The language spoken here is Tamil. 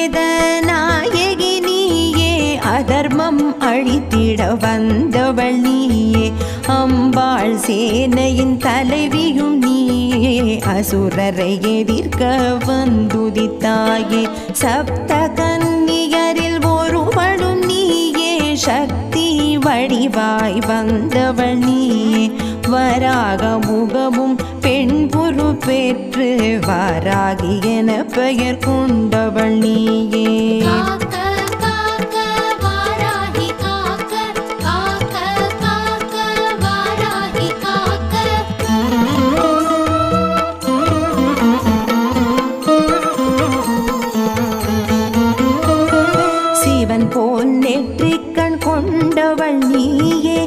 வேதநாயகி நீயே அதர்மம் அழித்திட வந்தவள் நீயே. அம்பாள் சேனையின் தலைவியும் நீயே அசுரரை எதிர்க்க வந்துதித்தாயே. சப்த கன்னியரில் ஒருவளும் நீயே சக்தி வடிவாய் வந்தவள் நீயே. வராக முகமும் பெண் பேற்று வாராகி என பெயர் கொண்டவள் நீயே. சிவன் போல் நெற்றிக்கண் கொண்டவள் நீயே.